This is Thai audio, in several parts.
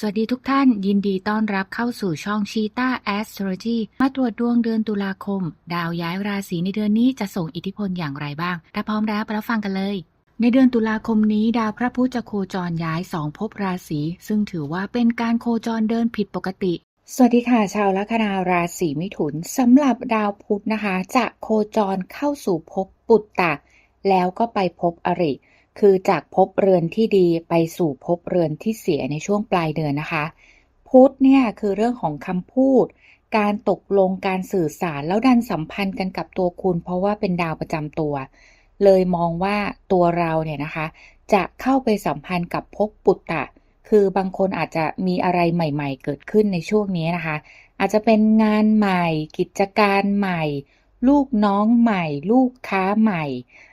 สวัสดีทุกท่านยินดีต้อนรับเข้าสู่ช่องชีตา Astrology มาตรวจดวงเดือนตุลาคม ดาวย้ายราศีในเดือนนี้จะส่งอิทธิพลอย่างไรบ้าง ถ้าพร้อมแล้วไปรับฟังกันเลย ในเดือนตุลาคมนี้ ดาวพระพุธจะโคจรย้ายสองภพราศีซึ่งถือว่าเป็นการโคจรเดินผิดปกติสวัสดีค่ะ ชาวลัคนาราศีมิถุนสำหรับดาวพุธนะคะ จะโคจรเข้าสู่ภพปุตตะ แล้วก็ไปพบอริ คือจากภพเรือนที่ดีไปสู่ภพเรือนที่เสียในช่วงปลายเดือนนะคะ พุธเนี่ยคือเรื่องของคำพูด การตกลงการสื่อสารแล้วดันสัมพันธ์กันกับตัวคุณ เพราะว่าเป็นดาวประจำตัว เลยมองว่าตัวเราเนี่ยนะคะ จะเข้าไปสัมพันธ์กับภพปุตตะ คือบางคนอาจจะมีอะไรใหม่ ๆ เกิดขึ้นในช่วงนี้นะคะ อาจจะเป็นงานใหม่ กิจการใหม่ ลูกน้องใหม่ ลูกค้าใหม่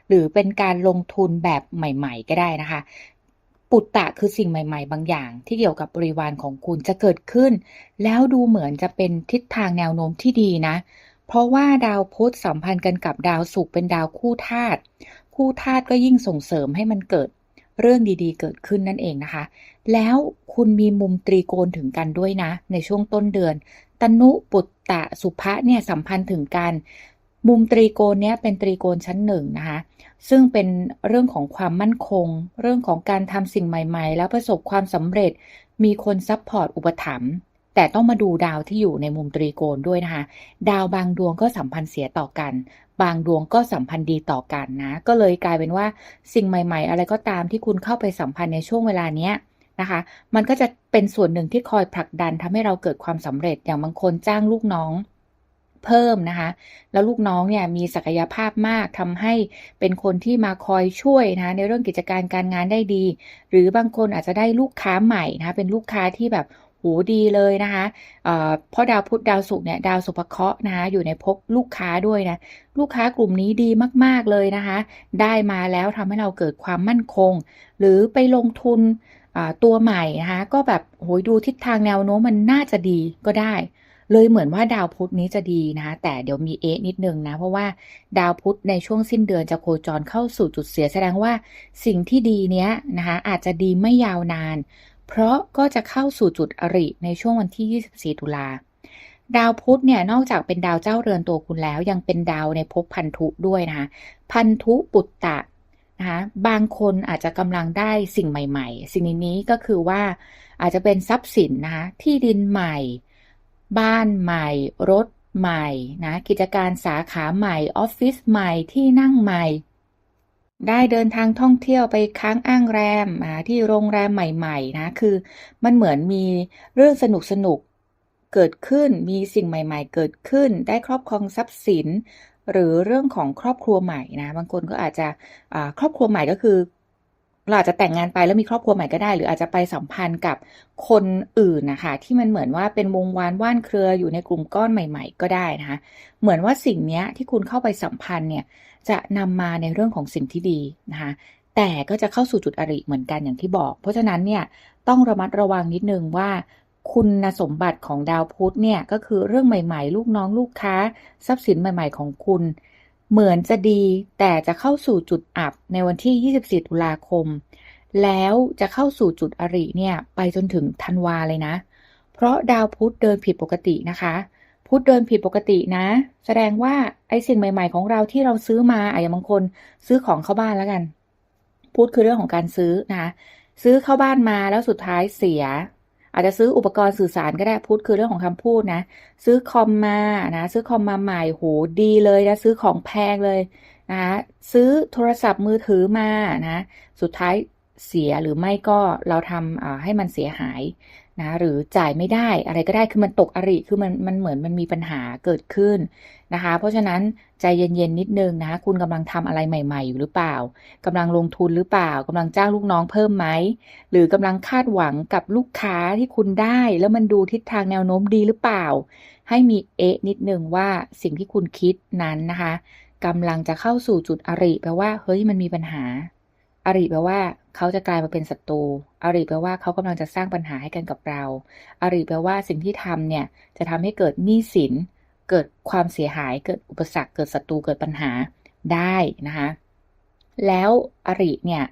หรือเป็นการลงทุนแบบใหม่ ๆ ก็ได้นะคะ ปุตตะคือสิ่งใหม่ ๆ บางอย่าง ที่เกี่ยวกับบริวารของคุณจะเกิดขึ้น แล้วดูเหมือนจะเป็นทิศทางแนวโน้มที่ดีนะ เพราะว่าดาวพุธสัมพันธ์กันกับดาวศุกร์เป็นดาวคู่ธาตุคู่ธาตุก็ยิ่งส่งเสริมให้มันเกิดเรื่องดีๆ เกิดขึ้นนั่นเองนะคะ แล้วคุณมีมุมตรีโกณถึงกันด้วยนะ ในช่วงต้นเดือน ตนุปุตตะสุภะเนี่ยสัมพันธ์ถึงกัน มุมตรีโกณเนี้ยเป็นตรีโกณชั้นหนึ่งนะคะ ซึ่งเป็นเรื่องของความมั่นคง เรื่องของการทำสิ่งใหม่ๆ แล้วประสบความสำเร็จ มีคนซัพพอร์ตอุปถัมภ์ แต่ต้องมาดูดาวที่อยู่ในมุมตรีโกณด้วยนะคะ ดาวบางดวงก็สัมพันธ์เสียต่อกัน บางดวงก็สัมพันธ์ดีต่อกันนะ ก็เลยกลายเป็นว่าสิ่งใหม่ ๆ อะไรก็ตามที่คุณเข้าไปสัมพันธ์ในช่วงเวลาเนี้ยนะคะ มันก็จะเป็นส่วนหนึ่งที่คอยผลักดันทำให้เราเกิดความสำเร็จ อย่างบางคนจ้างลูกน้อง เพิ่มนะคะ แล้วลูกน้องเนี่ยมีศักยภาพมากทำให้เป็นคนที่มาคอยช่วยนะคะในเรื่องกิจการการงานได้ดี หรือบางคนอาจจะได้ลูกค้าใหม่นะคะเป็นลูกค้าที่แบบโหดีเลยนะคะเพราะดาวพุธดาวศุกร์เนี่ยดาวสุภเคราะห์นะคะอยู่ในภพลูกค้าด้วยนะลูกค้ากลุ่มนี้ดีมาก ๆเลยนะคะ ได้มาแล้วทำให้เราเกิดความมั่นคง หรือไปลงทุนตัวใหม่นะคะก็แบบโหยดูทิศทางแนวโน้มมันน่าจะดีก็ได้ เลยเหมือนว่าดาวพุธนี้จะดีนะ แต่เดี๋ยวมีเอะนิดนึงนะ เพราะว่าดาวพุธในช่วงสิ้นเดือนจะโคจรเข้าสู่จุดเสียแสดงว่าสิ่งที่ดีเนี้ยนะคะอาจจะดีไม่ยาวนาน เพราะก็จะเข้าสู่จุดอริในช่วงวันที่ 24 ตุลาดาวพุธเนี่ยนอกจากเป็นดาวเจ้าเรือนตัวคุณแล้ว ยังเป็นดาวในภพพันธุด้วยนะคะพันธุปุตตะนะคะบางคนอาจจะกำลังได้สิ่งใหม่ ๆ สิ่งนี้ก็คือว่าอาจจะเป็นทรัพย์สินนะคะที่ดินใหม่ บ้านใหม่ รถใหม่นะกิจการสาขาใหม่ ออฟฟิศใหม่ที่นั่งใหม่ ได้เดินทางท่องเที่ยวไปค้างอ้างแรมที่โรงแรมใหม่ๆนะคือมันเหมือนมีเรื่องสนุกสนุกเกิดขึ้นมีสิ่งใหม่ ๆ เกิดขึ้น ได้ครอบครองทรัพย์สิน หรือเรื่องของครอบครัวใหม่นะบางคนก็อาจจะครอบครัวใหม่ก็คือ เราอาจจะแต่งงานไปแล้วมีครอบครัวใหม่ก็ได้ หรืออาจจะไปสัมพันธ์กับคนอื่นนะคะ ที่มันเหมือนว่าเป็นวงวานว่านเครืออยู่ในกลุ่มก้อนใหม่ ๆ ก็ได้นะคะ เหมือนว่าสิ่งนี้ที่คุณเข้าไปสัมพันธ์เนี่ยจะนำมาในเรื่องของสิ่งที่ดีนะคะแต่ก็จะเข้าสู่จุดอริเหมือนกันอย่างที่บอก เพราะฉะนั้นเนี่ยต้องระมัดระวังนิดนึงว่า คุณสมบัติของดาวพุธเนี่ยก็คือเรื่องใหม่ ๆ ลูกน้องลูกค้า ทรัพย์สินใหม่ ๆ ของคุณ เหมือนจะดีแต่จะเข้าสู่จุดอับในวันที่ 24 ตุลาคม แล้วจะเข้าสู่จุดอริเนี่ย ไปจนถึงธันวาเลยนะ เพราะดาวพุธเดินผิดปกตินะคะ พุธเดินผิดปกตินะ แสดงว่าไอ้สิ่งใหม่ ๆ ของเราที่เราซื้อมาอะอย่างบางคนซื้อของเข้าบ้านแล้วกัน พุธคือเรื่องของการซื้อนะคะซื้อเข้าบ้านมาแล้วสุดท้ายเสีย อาจจะซื้ออุปกรณ์สื่อสารก็ได้พูดคือเรื่องของคำพูดนะ ซื้อคอมมานะ ซื้อคอมมาใหม่โหดีเลยนะ ซื้อของแพงเลยนะคะซื้อโทรศัพท์มือถือมานะ สุดท้ายเสียหรือไม่ก็เราทำให้มันเสียหาย นะหรือจ่ายไม่ได้อะไรก็ได้คือมันตกอริคือมันมันเหมือนมันมีปัญหาเกิดขึ้นนะคะ เพราะฉะนั้นใจเย็นๆนิดนึงนะคุณกำลังทำอะไรใหม่ ๆ อยู่หรือเปล่ากำลังลงทุนหรือเปล่ากำลังจ้างลูกน้องเพิ่มไหมหรือกำลังคาดหวังกับลูกค้าที่คุณได้ แล้วมันดูทิศทางแนวโน้มดีหรือเปล่า ให้มีเอะนิดนึงว่าสิ่งที่คุณคิดนั้นนะคะกำลังจะเข้าสู่จุดอริแปลว่าเฮ้ยมันมีปัญหา อริแปลว่าเขาจะกลายมาเป็นศัตรู อริแปลว่าเขากำลังจะสร้างปัญหาให้กันกับเรา อริแปลว่าสิ่งที่ทำเนี่ยจะทำให้เกิดหนี้สิน เกิดความเสียหาย เกิดอุปสรรค เกิดศัตรู เกิดปัญหาได้นะคะ แล้วอริเนี่ย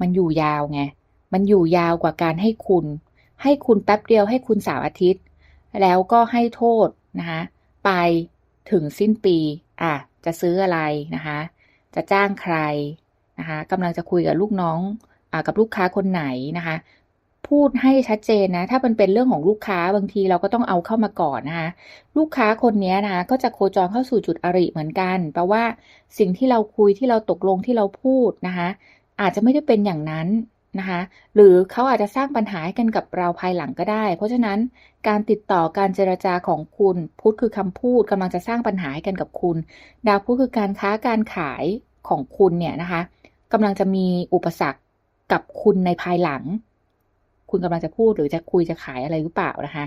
มันอยู่ยาวไง มันอยู่ยาวกว่าการให้คุณ ให้คุณแป๊บเดียวให้คุณสามอาทิตย์ แล้วก็ให้โทษนะคะไปถึงสิ้นปี อะ จะซื้ออะไรนะคะ จะจ้างใคร นะคะกำลังจะคุยกับลูกน้องอ่ากับลูกค้าคนไหนนะคะ พูดให้ชัดเจนนะ ถ้ามันเป็นเรื่องของลูกค้าบางทีเราก็ต้องเอาเข้ามาก่อนนะคะลูกค้าคนนี้นะคะก็จะโคจรเข้าสู่จุดอริเหมือนกันแปลว่าสิ่งที่เราคุยที่เราตกลงที่เราพูดนะคะอาจจะไม่ได้เป็นอย่างนั้นนะคะหรือเขาอาจจะสร้างปัญหาให้กันกับเราภายหลังก็ได้ เพราะฉะนั้นการติดต่อการเจรจาของคุณพุทธคือคำพูดกำลังจะสร้างปัญหาให้กันกับคุณ ดาวพุธคือการค้าการขายของคุณเนี่ยนะคะ กำลังจะมีอุปสรรคกับคุณในภายหลัง คุณกำลังจะพูดหรือจะคุยจะขายอะไรหรือเปล่านะคะ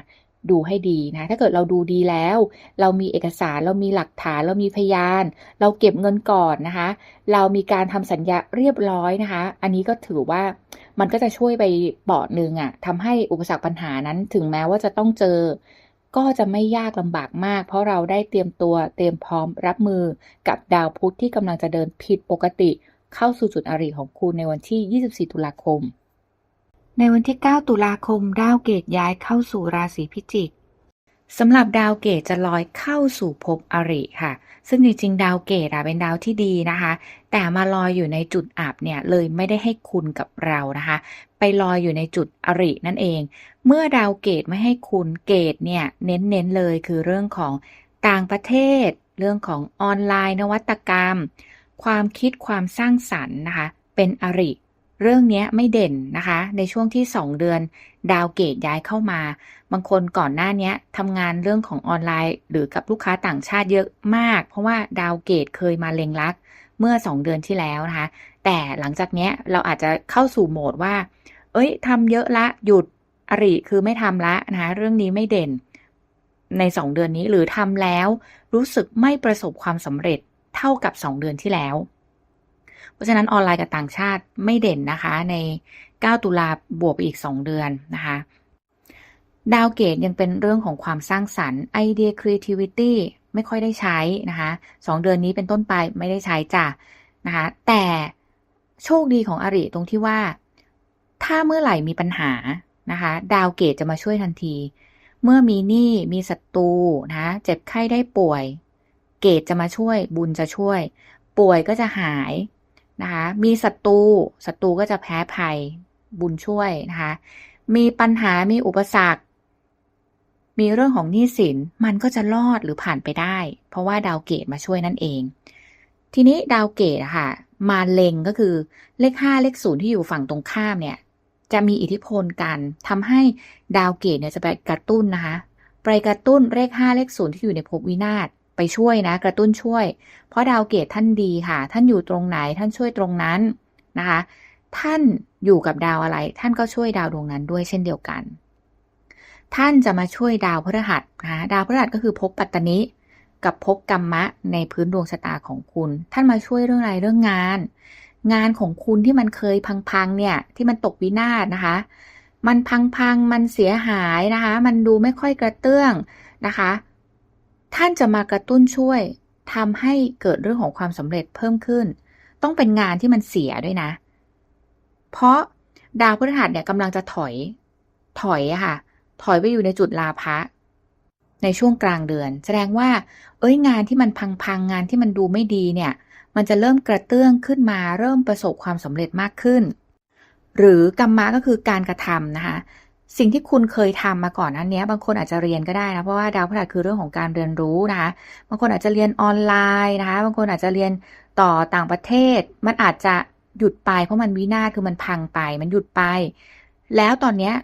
ดูให้ดีนะ ถ้าเกิดเราดูดีแล้ว เรามีเอกสารเรามีหลักฐาน เรามีพยาน เราเก็บเงินก่อนนะคะ เรามีการทำสัญญาเรียบร้อยนะคะ อันนี้ก็ถือว่ามันก็จะช่วยไปเปาะหนึ่งอะทำให้อุปสรรคปัญหานั้นถึงแม้ว่าจะต้องเจอก็จะไม่ยากลำบากมาก เพราะเราได้เตรียมตัวเตรียมพร้อมรับมือกับดาวพุธที่กำลังจะเดินผิดปกติ เข้าสู่จุดอริของคุณในวันที่ 24 ตุลาคม ในวันที่ 9 ตุลาคม ดาวเกตย้ายเข้าสู่ราศีพิจิกสำหรับดาวเกตจะลอยเข้าสู่ภพอริค่ะ ซึ่งจริงๆ ดาวเกตเป็นดาวที่ดีนะคะ แต่มาลอยอยู่ในจุดอับเนี่ยเลยไม่ได้ให้คุณกับเรานะคะ ไปลอยอยู่ในจุดอรินั่นเอง เมื่อดาวเกตไม่ให้คุณเกตเนี่ยเน้นๆเลยคือเรื่องของต่างประเทศ เรื่องของออนไลน์นวัตกรรม ความคิดความสร้างสรรค์นะคะ เป็นอริ เรื่องนี้ไม่เด่นนะคะ ในช่วงที่ 2 เดือน ดาวเกตย้ายเข้ามา บางคนก่อนหน้านี้ทำงานเรื่องของออนไลน์ หรือกับลูกค้าต่างชาติเยอะมาก เพราะว่าดาวเกตเคยมาเล็งลัก เมื่อ 2 เดือนที่แล้วนะคะ แต่หลังจากนี้เราอาจจะเข้าสู่โหมดว่า เอ้ยทำเยอะละหยุดอริคือไม่ทำละนะคะเรื่องนี้ไม่เด่นใน 2 เดือนนี้หรือทำแล้วรู้สึกไม่ประสบความสำเร็จ เท่ากับ 2 เดือนที่แล้ว เพราะฉะนั้นออนไลน์กับต่างชาติไม่เด่นนะคะ ใน 9 ตุลาบวกไปอีก 2 เดือนนะคะ ดาวเกตยังเป็นเรื่องของความสร้างสรรค์ไอเดีย creativity ไม่ค่อยได้ใช้นะคะ2เดือนนี้เป็นต้นไปไม่ได้ใช้จ้ะนะคะแต่โชคดีของอริตรงที่ว่า ถ้าเมื่อไหร่มีปัญหานะคะ ดาวเกตจะมาช่วยทันที เมื่อมีหนี้มีศัตรูนะ เจ็บไข้ได้ป่วย เกตจะมาช่วย บุญจะช่วย ป่วยก็จะหายนะคะ มีศัตรูศัตรูก็จะแพ้ภัย บุญช่วยนะคะ มีปัญหามีอุปสรรค มีเรื่องของหนี้สินมันก็จะรอดหรือผ่านไปได้ เพราะว่าดาวเกตมาช่วยนั่นเอง ทีนี้ดาวเกตะค่ะ มาเล็งก็คือเลขห้าเลขศูนย์ที่อยู่ฝั่งตรงข้ามเนี่ยจะมีอิทธิพลกันทำให้ดาวเกตเนี่ยจะไปกระตุ้นนะคะ ไปกระตุ้นเลขห้าเลขศูนย์ที่อยู่ในภพวินาศ ไปช่วยนะ กระตุ้นช่วย เพราะดาวเกตท่านดีค่ะ ท่านอยู่ตรงไหนท่านช่วยตรงนั้นนะคะ ท่านอยู่กับดาวอะไร ท่านก็ช่วยดาวดวงนั้นด้วยเช่นเดียวกัน ท่านจะมาช่วยดาวพฤหัสนะคะดาวพฤหัสก็คือภพปัตตนิกับภพกรรมะในพื้นดวงชะตาของคุณ ท่านมาช่วยเรื่องอะไรเรื่องงาน งานของคุณที่มันเคยพังๆเนี่ยที่มันตกวินาศนะคะ มันพังๆมันเสียหายนะคะ มันดูไม่ค่อยกระเตื้องนะคะ ท่านจะมากระตุ้นช่วยทำให้เกิดเรื่องของความสำเร็จเพิ่มขึ้น ต้องเป็นงานที่มันเสียด้วยนะ เพราะดาวพฤหัสเนี่ยกำลังจะถอย ถอยอะค่ะ ถอยไปอยู่ในจุดลาภะในช่วงกลางเดือน แสดงว่า เอ้ยงานที่มันพังๆงานที่มันดูไม่ดีเนี่ย มันจะเริ่มกระเตื้องขึ้นมา เริ่มประสบความสำเร็จมากขึ้น หรือกรรมะก็คือการกระทำนะคะ สิ่งที่คุณเคยทำมาก่อนนั้นเนี้ย บางคนอาจจะเรียนก็ได้นะ เพราะว่าดาวพฤหัสคือเรื่องของการเรียนรู้นะคะ บางคนอาจจะเรียนออนไลน์นะคะ บางคนอาจจะเรียนต่อต่างประเทศ มันอาจจะหยุดไป เพราะมันวินาศคือมันพังไป มันหยุดไป แล้วตอนเนี้ย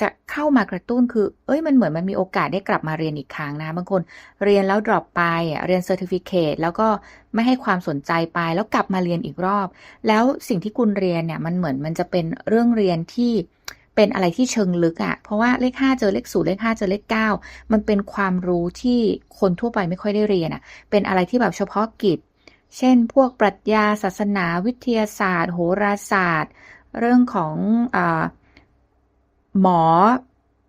จะเข้ามากระตุ้นคือ เอ้ย มันเหมือนมันมีโอกาสได้กลับมาเรียนอีกครั้งนะ บางคนเรียนแล้ว drop ไปเรียน certificate แล้วก็ไม่ให้ความสนใจไป แล้วกลับมาเรียนอีกรอบ แล้วสิ่งที่คุณเรียนเนี่ย มันเหมือนมันจะเป็นเรื่องเรียนที่ เป็นอะไรที่เชิงลึกอะ่ะเพราะว่าเลขห้าเจอเลขศูนย์เลขห้าเจอเลขเก้ามันเป็นความรู้ที่คนทั่วไปไม่ค่อยได้เรียนอะ่ะเป็นอะไรที่แบบเฉพาะกิจ เช่น พวกปรัชญาศาสนาวิทยาศาสตร์ โหราศาสตร์ เรื่องของอหมอ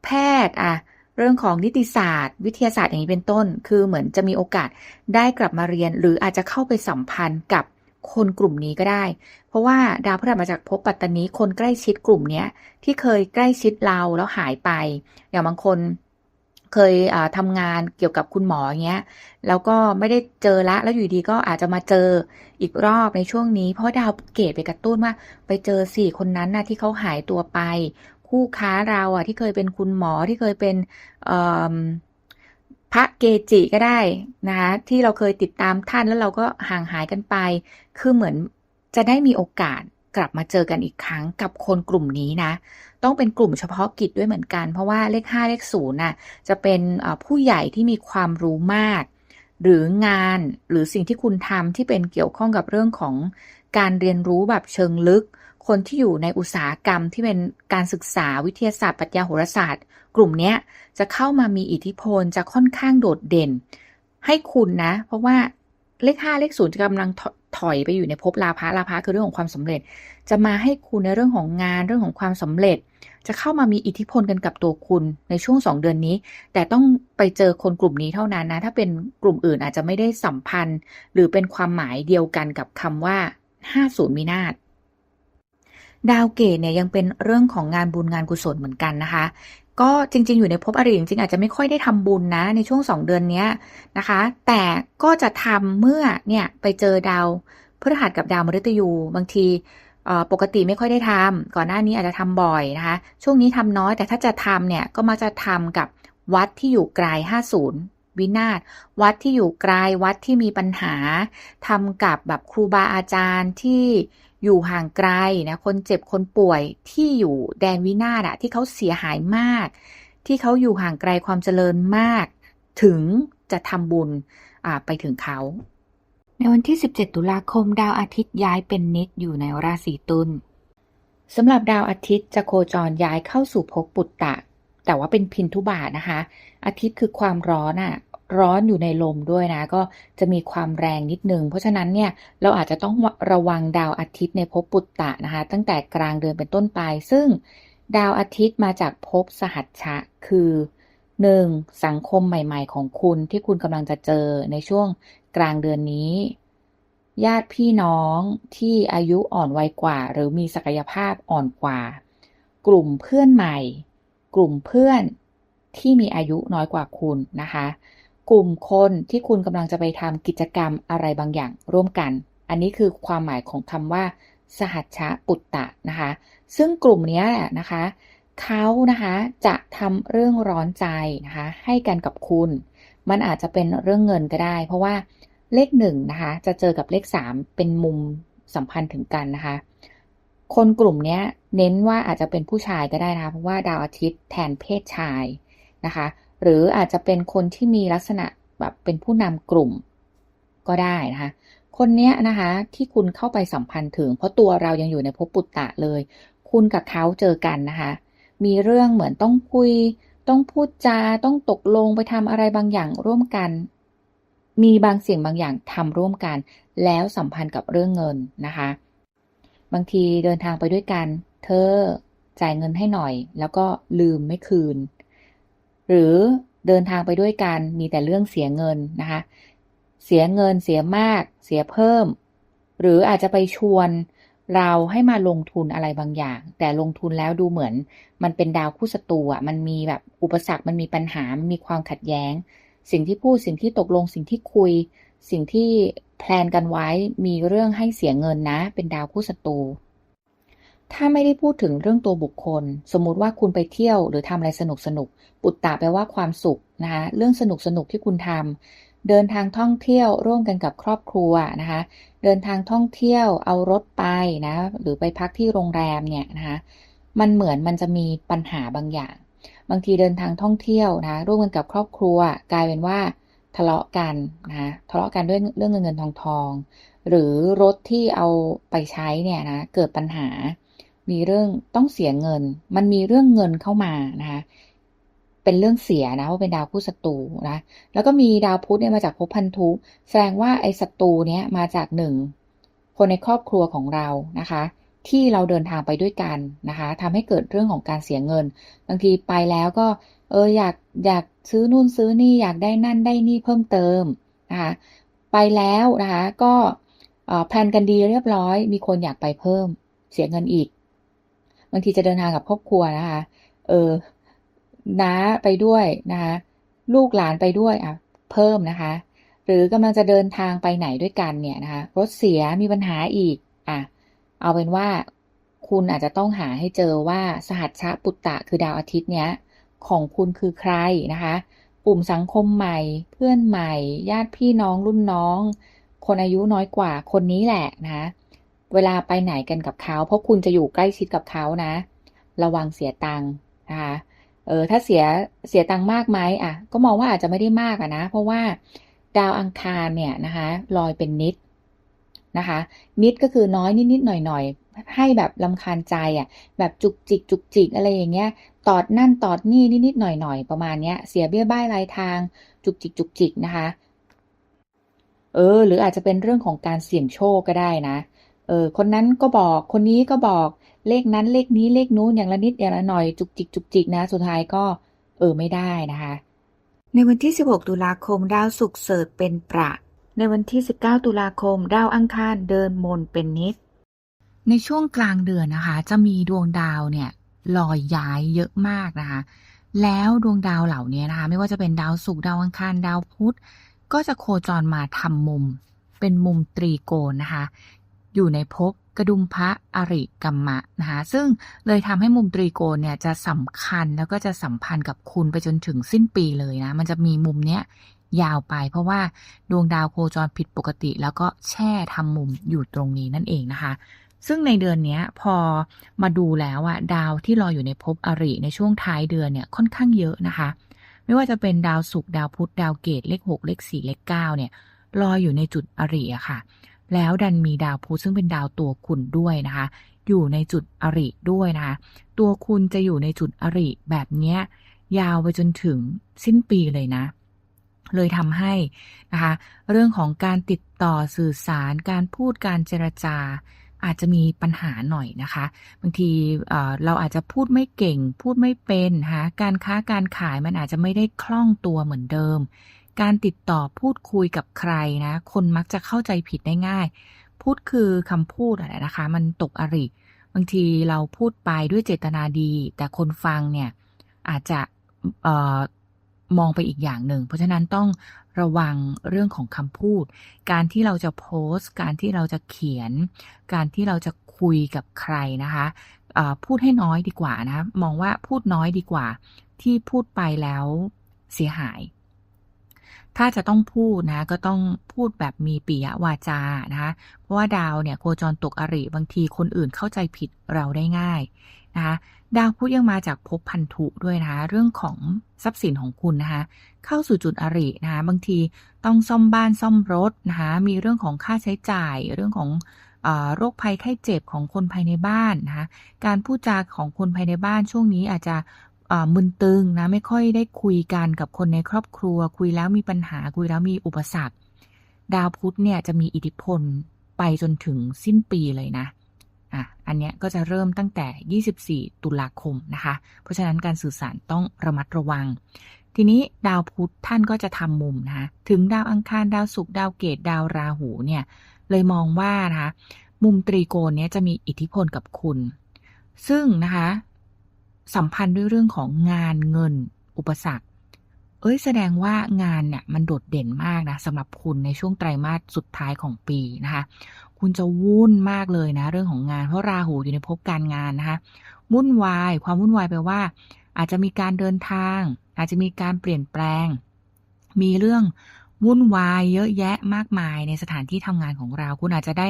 แพทย์อะเรื่องของนิติศาสตร์ วิทยาศาสตร์อย่างนี้เป็นต้น คือเหมือนจะมีโอกาสได้กลับมาเรียน หรืออาจจะเข้าไปสัมพันธ์กับ คนกลุ่มนี้ก็ได้ เพราะว่าดาวพฤหัสมาจากภพปัตตานีคนใกล้ชิดกลุ่มเนี้ยที่เคยใกล้ชิดเราแล้วหายไป อย่างบางคนเคยทำงานเกี่ยวกับคุณหมออย่างเงี้ยแล้วก็ไม่ได้เจอละแล้วอยู่ดีก็อาจจะมาเจออีกรอบในช่วงนี้ เพราะดาวเกตไปกระตุ้นว่า ไปเจอสี่คนนั้นนะที่เขาหายตัวไป คู่ค้าเราอะที่เคยเป็นคุณหมอที่เคยเป็น ระเกจิก็ได้นะคะที่เราเคยติดตามท่านแล้วเราก็ห่างหายกันไป คือเหมือนจะได้มีโอกาสกลับมาเจอกันอีกครั้งกับคนกลุ่มนี้นะ ต้องเป็นกลุ่มเฉพาะกิจด้วยเหมือนกัน เพราะว่าเลข 5 เลข0น่ะจะเป็นผู้ใหญ่ที่มีความรู้มาก หรืองานหรือสิ่งที่คุณทำที่เป็นเกี่ยวข้องกับเรื่องของการเรียนรู้แบบเชิงลึก คนที่อยู่ในอุตสาหกรรมที่เป็นการศึกษาวิทยาศาสตร์ปรัชญาโหราศาสตร์ กลุ่มนี้จะเข้ามามีอิทธิพลจะค่อนข้างโดดเด่น ให้คุณนะ เพราะว่าเลขห้าเลขศูนย์จะกำลังถอยไปอยู่ในภพลาภะลาภะคือเรื่องของความสำเร็จ จะมาให้คุณในเรื่องของงานเรื่องของความสำเร็จ จะเข้ามามีอิทธิพลกันกับตัวคุณในช่วงสองเดือนนี้ แต่ต้องไปเจอคนกลุ่มนี้เท่านั้นนะ ถ้าเป็นกลุ่มอื่นอาจจะไม่ได้สัมพันธ์ หรือเป็นความหมายเดียวกันกับคำว่า 50มินาศ ดาวเกตเนี่ยยังเป็นเรื่องของงานบุญงานกุศลเหมือนกันนะคะ ก็จริง ๆ อยู่ในภพอริจริงๆอาจจะไม่ค่อยได้ทำบุญนะในช่วงสองเดือนนี้นะคะ แต่ก็จะทำเมื่อเนี่ยไปเจอดาวพฤหัสกับดาวมฤตยูบางทีปกติไม่ค่อยได้ทำก่อนหน้านี้อาจจะทำบ่อยนะคะ ช่วงนี้ทำน้อยแต่ถ้าจะทำเนี่ยก็มาจะทำกับวัดที่อยู่ไกล 50 วินาศวัดที่อยู่ไกลวัดที่มีปัญหาทำกับแบบครูบาอาจารย์ที่ อยู่ห่างไกลนะคนเจ็บคนป่วยที่อยู่แดนวินาศอะที่เขาเสียหายมาก ที่เขาอยู่ห่างไกลความเจริญมาก ถึงจะทำบุญไปถึงเขา ในวันที่ 17 ตุลาคมดาวอาทิตย์ย้ายเป็นนิดอยู่ในราศีตุลสำหรับดาวอาทิตย์จะโคจรย้ายเข้าสู่ภพปุตตะ แต่ว่าเป็นพินทุบาทนะคะ อาทิตย์คือความร้อนอะ ร้อนอยู่ในลมด้วยนะ ก็จะมีความแรงนิดนึง เพราะฉะนั้นเนี่ยเราอาจจะต้องระวังดาวอาทิตย์ในภพปุตตะนะคะ ตั้งแต่กลางเดือนเป็นต้นไป ซึ่งดาวอาทิตย์มาจากภพสหัชชะ คือ 1. สังคมใหม่ ๆ ของคุณที่คุณกำลังจะเจอในช่วงกลางเดือนนี้ ญาติพี่น้องที่อายุอ่อนวัยกว่า หรือมีศักยภาพอ่อนกว่า กลุ่มเพื่อนใหม่ กลุ่มเพื่อนที่มีอายุน้อยกว่าคุณนะคะ กลุ่มคนที่คุณกำลังจะไปทำกิจกรรมอะไรบางอย่างร่วมกัน อันนี้คือความหมายของคำว่า สหัชชะปุตตะนะคะ ซึ่งกลุ่มนี้แหละนะคะเขานะคะจะทำเรื่องร้อนใจนะคะให้กันกับคุณ มันอาจจะเป็นเรื่องเงินก็ได้ เพราะว่าเลขหนึ่งนะคะจะเจอกับเลขสามเป็นมุมสัมพันธ์ถึงกันนะคะ คนกลุ่มนี้เน้นว่าอาจจะเป็นผู้ชายก็ได้นะคะเพราะว่าดาวอาทิตย์แทนเพศชายนะคะ หรืออาจจะเป็นคนที่มีลักษณะแบบเป็นผู้นำกลุ่มก็ได้นะคะ คนนี้นะคะที่คุณเข้าไปสัมพันธ์ถึง เพราะตัวเรายังอยู่ในภพปุตตะเลย คุณกับเขาเจอกันนะคะ มีเรื่องเหมือนต้องคุย ต้องพูดจา ต้องตกลงไปทำอะไรบางอย่างร่วมกัน มีบางสิ่งบางอย่างทำร่วมกัน แล้วสัมพันธ์กับเรื่องเงินนะคะ บางทีเดินทางไปด้วยกัน เธอจ่ายเงินให้หน่อย แล้วก็ลืมไม่คืน หรือเดินทางไปด้วยกันมีแต่เรื่องเสียเงินนะคะ เสียเงินเสียมาก เสียเพิ่ม หรืออาจจะไปชวนเราให้มาลงทุนอะไรบางอย่าง แต่ลงทุนแล้วดูเหมือน มันเป็นดาวคู่ศัตรูอะมันมีแบบอุปสรรคมันมีปัญหามันมีความขัดแย้ง สิ่งที่พูดสิ่งที่ตกลงสิ่งที่คุย สิ่งที่แพลนกันไว้มีเรื่องให้เสียเงินนะ เป็นดาวคู่ศัตรู ถ้าไม่ได้พูดถึงเรื่องตัวบุคคล สมมุติว่าคุณไปเที่ยวหรือทำอะไรสนุกสนุก ปุตตะแปลว่าความสุขนะคะ เรื่องสนุกสนุกที่คุณทำเดินทางท่องเที่ยวร่วมกันกับครอบครัวนะคะ เดินทางท่องเที่ยวเอารถไปนะ หรือไปพักที่โรงแรมเนี่ยนะคะ มันเหมือนมันจะมีปัญหาบางอย่าง บางทีเดินทางท่องเที่ยวนะร่วมกันกับครอบครัว กลายเป็นว่าทะเลาะกันนะทะเลาะกันด้วยเรื่องเงินเงินทองทอง หรือรถที่เอาไปใช้เนี่ยนะเกิดปัญหา มีเรื่องต้องเสียเงิน มันมีเรื่องเงินเข้ามานะคะเป็นเรื่องเสียนะว่าเป็นดาวพุธศัตรูนะแล้วก็มีดาวพุธเนี่ยมาจากภพพันธุแสดงว่าไอ้ศัตรูเนี้ยมาจากหนึ่งคนในครอบครัวของเรานะคะ ที่เราเดินทางไปด้วยกันนะคะทำให้เกิดเรื่องของการเสียเงิน บางทีไปแล้วก็เอออยากอยากซื้อนู่นซื้อนี่อยากได้นั่นได้นี่เพิ่มเติมนะคะไปแล้วนะคะก็เอ่อแพลนกันดีเรียบร้อย มีคนอยากไปเพิ่ม เสียเงินอีก บางทีจะเดินทางกับครอบครัวนะคะ เออน้าไปด้วยนะคะ ลูกหลานไปด้วยอะเพิ่มนะคะ หรือกำลังจะเดินทางไปไหนด้วยกันเนี่ยนะคะ รถเสียมีปัญหาอีกอะเอาเป็นว่าคุณอาจจะต้องหาให้เจอว่าสหัชชะปุตตะคือดาวอาทิตย์เนี้ยของคุณคือใครนะคะ กลุ่มสังคมใหม่ เพื่อนใหม่ ญาติพี่น้องรุ่นน้อง คนอายุน้อยกว่าคนนี้แหละนะคะ เวลาไปไหนกันกับเขา เพราะคุณจะอยู่ใกล้ชิดกับเขานะ ระวังเสียตังค์นะคะเออถ้าเสียเสียตังค์มากไหมอะ ก็มองว่าอาจจะไม่ได้มากอะนะ เพราะว่าดาวอังคารเนี่ยนะคะลอยเป็นนิดนะคะ นิดก็คือน้อยนิดๆหน่อยๆ ให้แบบลำคาญใจอะ แบบจุกจิกจุกจิกอะไรอย่างเงี้ย ตอดนั่นตอดนี่นิดๆหน่อยๆ ประมาณเนี้ย เสียเบี้ยบ้ายรายทางจุกจิกจุกจิกนะคะ เออ หรืออาจจะเป็นเรื่องของการเสี่ยงโชคก็ได้นะ เออคนนั้นก็บอกคนนี้ก็บอกเลขนั้นเลขนี้เลขนู้นอย่างละนิดอย่างละหน่อยจุกจิกจุกจิกนะ สุดท้ายก็เออไม่ได้นะคะ ในวันที่ 16 ตุลาคมดาวศุกร์เสริฐเป็นประในวันที่ 19 ตุลาคมดาวอังคารเดินมนเป็นนิด ในช่วงกลางเดือนนะคะ จะมีดวงดาวเนี่ยลอยย้ายเยอะมากนะคะ แล้วดวงดาวเหล่านี้นะคะ ไม่ว่าจะเป็นดาวศุกร์ดาวอังคารดาวพุธก็จะโคจรมาทำมุมเป็นมุมตรีโกณนะคะ อยู่ในภพกระดุมพระอริกัมมะนะคะซึ่งเลยทำให้มุมตรีโกณเนี่ยจะสำคัญแล้วก็จะสัมพันธ์กับคุณไปจนถึงสิ้นปีเลยนะ มันจะมีมุมเนี้ยยาวไป เพราะว่าดวงดาวโคจรผิดปกติ แล้วก็แช่ทำมุมอยู่ตรงนี้นั่นเองนะคะ ซึ่งในเดือนนี้พอมาดูแล้วอะดาวที่รออยู่ในภพอริในช่วงท้ายเดือนเนี่ยค่อนข้างเยอะนะคะ ไม่ว่าจะเป็นดาวศุกร์ดาวพุธดาวเกตเลขหกเลขสี่เลขเก้าเนี่ยรออยู่ในจุดอริอะค่ะ แล้วดันมีดาวพุธซึ่งเป็นดาวตัวคุณด้วยนะคะ อยู่ในจุดอริด้วยนะคะ ตัวคุณจะอยู่ในจุดอริแบบเนี้ยยาวไปจนถึงสิ้นปีเลยนะ เลยทำให้นะคะ เรื่องของการติดต่อสื่อสารการพูดการเจรจาอาจจะมีปัญหาหน่อยนะคะ บางทีเราอาจจะพูดไม่เก่ง พูดไม่เป็นนะคะการค้าการขายมันอาจจะไม่ได้คล่องตัวเหมือนเดิม การติดต่อพูดคุยกับใครนะ คนมักจะเข้าใจผิดได้ง่าย พูดคือคำพูดอะไรนะคะ มันตกอริ บางทีเราพูดไปด้วยเจตนาดี แต่คนฟังเนี่ยอาจจะออมองไปอีกอย่างหนึ่ง เพราะฉะนั้นต้องระวังเรื่องของคำพูด การที่เราจะโพสต์ การที่เราจะเขียน การที่เราจะคุยกับใครนะคะพูดให้น้อยดีกว่านะ มองว่าพูดน้อยดีกว่า ที่พูดไปแล้วเสียหาย ถ้าจะต้องพูดนะก็ต้องพูดแบบมีปิยวาจานะคะเพราะว่าดาวเนี่ยโคจรตกอริบางทีคนอื่นเข้าใจผิดเราได้ง่ายนะคะดาวพุธยังมาจากภพพันธุด้วยนะคะเรื่องของทรัพย์สินของคุณนะคะเข้าสู่จุดอรินะคะบางทีต้องซ่อมบ้านซ่อมรถนะคะมีเรื่องของค่าใช้จ่ายเรื่องของโรคภัยไข้เจ็บของคนภายในบ้านนะคะการพูดจาของคนภายในบ้านช่วงนี้อาจจะ มึนตึงนะไม่ค่อยได้คุยกันกับคนในครอบครัว คุยแล้วมีปัญหาคุยแล้วมีอุปสรรค ดาวพุธเนี่ยจะมีอิทธิพลไปจนถึงสิ้นปีเลยนะอะอันเนี้ยก็จะเริ่มตั้งแต่ 24 ตุลาคมนะคะ เพราะฉะนั้นการสื่อสารต้องระมัดระวัง ทีนี้ดาวพุธท่านก็จะทำมุมนะคะถึงดาวอังคารดาวศุกร์ดาวเกตดาวราหูเนี่ยเลยมองว่านะคะมุมตรีโกณเนี้ยจะมีอิทธิพลกับคุณ ซึ่งนะคะ สัมพันธ์ด้วยเรื่องของงานเงิน อุปสรรค เอ้ยแสดงว่างานเนี่ยมันโดดเด่นมากนะสำหรับคุณในช่วงไตรมาสสุดท้ายของปีนะคะ คุณจะวุ่นมากเลยนะ เรื่องของงานเพราะราหูอยู่ในภพการงานนะคะวุ่นวาย ความวุ่นวายแปลว่า อาจจะมีการเดินทาง อาจจะมีการเปลี่ยนแปลง มีเรื่องวุ่นวายเยอะแยะมากมายในสถานที่ทำงานของเรา คุณอาจจะได้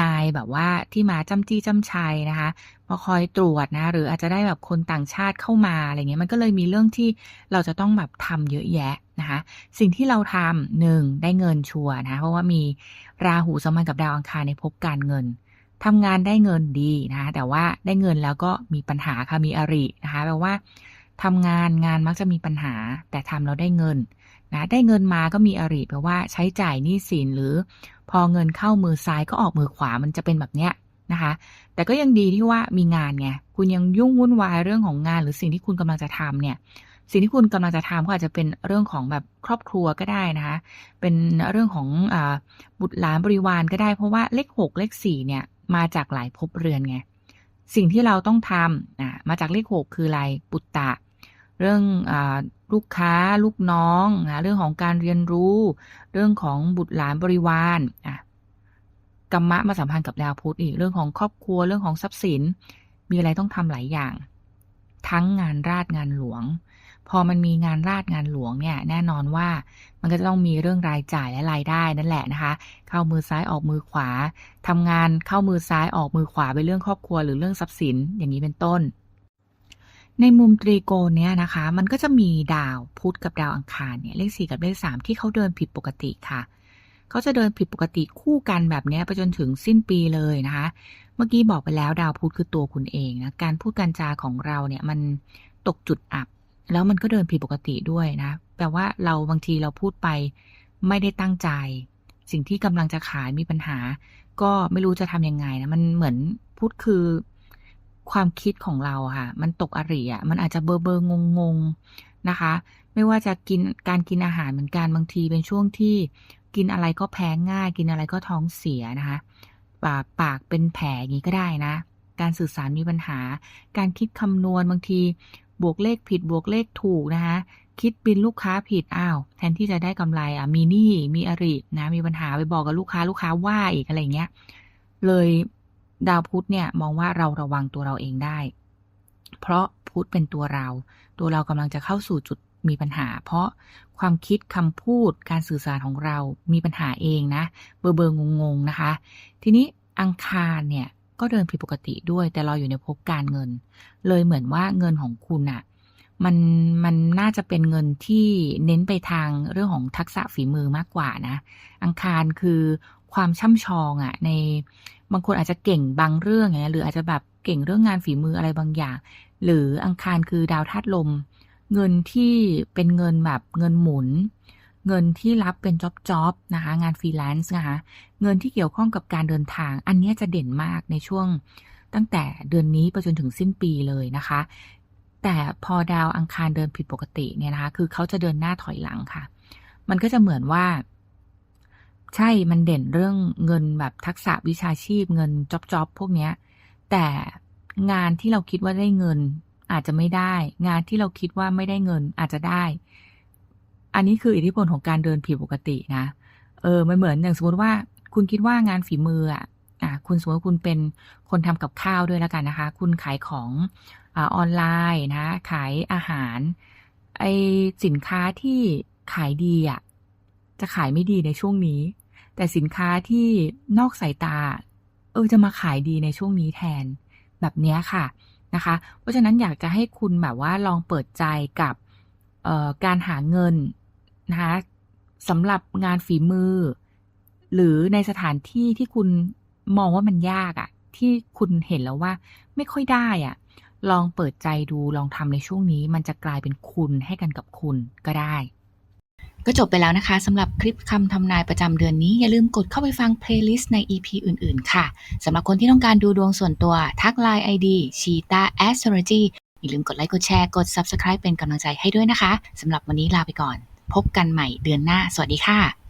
นายแบบว่าที่มาจ้ำจี้จ้ำชัยนะคะ มาคอยตรวจนะ หรืออาจจะได้แบบคนต่างชาติเข้ามาอะไรเงี้ยมันก็เลยมีเรื่องที่เราจะต้องแบบทำเยอะแยะนะคะสิ่งที่เราทำหนึ่งได้เงินชัวร์นะเพราะว่ามีราหูสัมพันธ์กับดาวอังคารในภพการเงินทำงานได้เงินดีนะคะแต่ว่าได้เงินแล้วก็มีปัญหาค่ะมีอรินะคะแปลว่าทำงานงานมักจะมีปัญหา แต่ทำแล้วได้เงินนะได้เงินมาก็มีอริแปลว่าใช้จ่ายหนี้สินหรือ พอเงินเข้ามือซ้ายก็ออกมือขวามันจะเป็นแบบเนี้ย นะคะ แต่ก็ยังดีที่ว่ามีงานไง คุณยังยุ่งวุ่นวายเรื่องของงาน หรือสิ่งที่คุณกำลังจะทำเนี่ย สิ่งที่คุณกำลังจะทำก็อาจจะเป็นเรื่องของแบบครอบครัวก็ได้นะคะ เป็นเรื่องของอบุตรหลานบริวารก็ได้ เพราะว่าเลขหกเลขสี่เนี่ยมาจากหลายภพเรือนไง สิ่งที่เราต้องทำอ่ามาจากเลขหกคืออะไรปุตตะ เรื่องอลูกค้าลูกน้องนะเรื่องของการเรียนรู้ เรื่องของบุตรหลานบริวารอะ กรรมะมาสัมพันธ์กับดาวพุธอีกเรื่องของครอบครัวเรื่องของทรัพย์สิน มีอะไรต้องทำหลายอย่าง ทั้งงานราชงานหลวง พอมันมีงานราชงานหลวงเนี่ยแน่นอนว่ามันก็จะต้องมีเรื่องรายจ่ายและรายได้นั่นแหละนะคะ เข้ามือซ้ายออกมือขวาทำงานเข้ามือซ้ายออกมือขวาไปเรื่องครอบครัวหรือเรื่องทรัพย์สินอย่างนี้เป็นต้น ในมุมตรีโกณเนี่ยนะคะ มันก็จะมีดาวพุธกับดาวอังคารเนี่ยเลขสี่กับเลขสามที่เขาเดินผิดปกติค่ะเขาจะเดินผิดปกติคู่กันแบบนี้ไปจนถึงสิ้นปีเลยนะคะ เมื่อกี้บอกไปแล้วดาวพุธคือตัวคุณเองนะการพูดการจาของเราเนี่ยมันตกจุดอับ แล้วมันก็เดินผิดปกติด้วยนะแปลว่าเราบางทีเราพูดไปไม่ได้ตั้งใจ สิ่งที่กำลังจะขายมีปัญหา ก็ไม่รู้จะทำยังไงนะมันเหมือนพูดคือความคิดของเราค่ะ มันตกอริอะมันอาจจะเบอร์เบอร์งงงๆนะคะ ไม่ว่าจะกินการกินอาหารเหมือนกันบางทีเป็นช่วงที่ กินอะไรก็แพ้ง่าย กินอะไรก็ท้องเสียนะคะปากปากเป็นแผลอย่างนี้ก็ได้นะ การสื่อสารมีปัญหา การคิดคำนวณบางที บวกเลขผิดบวกเลขถูกนะคะคิดบินลูกค้าผิดอ้าวแทนที่จะได้กำไรอะมีหนี้มีอรินะมีปัญหาไปบอกกับลูกค้าลูกค้าว่าอีกอะไรเงี้ยเลยดาวพุธเนี่ยมองว่าเราระวังตัวเราเองได้ เพราะพุธเป็นตัวเรา ตัวเรากำลังจะเข้าสู่จุด มีปัญหา เพราะความคิดคำพูดการสื่อสารของเรามีปัญหาเองนะ เบอร์เบอร์งงๆนะคะ ทีนี้อังคารเนี่ยก็เดินผิดปกติด้วย แต่เราอยู่ในภพการเงิน เลยเหมือนว่าเงินของคุณอะมันมันน่าจะเป็นเงินที่เน้นไปทางเรื่องของทักษะฝีมือมากกว่านะ อังคารคือความช่ำชองอะในบางคนอาจจะเก่งบางเรื่องอย่างหรืออาจจะแบบเก่งเรื่องงานฝีมืออะไรบางอย่าง หรืออังคารคือดาวธาตุลม เงินที่เป็นเงินแบบเงินหมุน เงินที่รับเป็นจ็อบจ็อบนะคะ งานฟรีแลนซ์นะคะเงินที่เกี่ยวข้องกับการเดินทาง อันนี้จะเด่นมากในช่วงตั้งแต่เดือนนี้ไปจนถึงสิ้นปีเลยนะคะ แต่พอดาวอังคารเดินผิดปกติเนี่ยนะคะ คือเขาจะเดินหน้าถอยหลังค่ะ มันก็จะเหมือนว่าใช่ มันเด่นเรื่องเงินแบบทักษะวิชาชีพเงินจ็อบจ็อบพวกเนี้ย แต่งานที่เราคิดว่าได้เงิน อาจจะไม่ได้ งานที่เราคิดว่าไม่ได้เงินอาจจะได้ อันนี้คืออิทธิพลของการเดินผิดปกตินะ เออมันเหมือนอย่างสมมติว่า คุณคิดว่างานฝีมืออะอะคุณสมมติว่าคุณเป็นคนทำกับข้าวด้วยแล้วกันนะคะ คุณขายของอออนไลน์นะ ขายอาหาร ไอสินค้าที่ขายดีอะจะขายไม่ดีในช่วงนี้ แต่สินค้าที่นอกสายตา เออจะมาขายดีในช่วงนี้แทน แบบเนี้ยค่ะ นะคะ เพราะฉะนั้นอยากจะให้คุณแบบว่าลองเปิดใจกับการหาเงินนะคะสำหรับงานฝีมือ หรือในสถานที่ที่คุณมองว่ามันยากอะ่ะ ที่คุณเห็นแล้วว่าไม่ค่อยได้อะ่ะ ลองเปิดใจดูลองทำในช่วงนี้ มันจะกลายเป็นคุณให้กันกับคุณก็ได้ ก็จบไปแล้วนะคะสำหรับคลิปคำทำนายประจำเดือนนี้ อย่าลืมกดเข้าไปฟังเพลย์ลิสต์ใน EP อื่นๆ ค่ะ สำหรับคนที่ต้องการดูดวงส่วนตัว ทักไลน์ ID c h e e t a Astrology อย่าลืมกดไลค์กดแชร์กด Subscribe เป็นกำลังใจให้ด้วยนะคะสำหรับวันนี้ลาไปก่อน พบกันใหม่เดือนหน้า สวัสดีค่ะ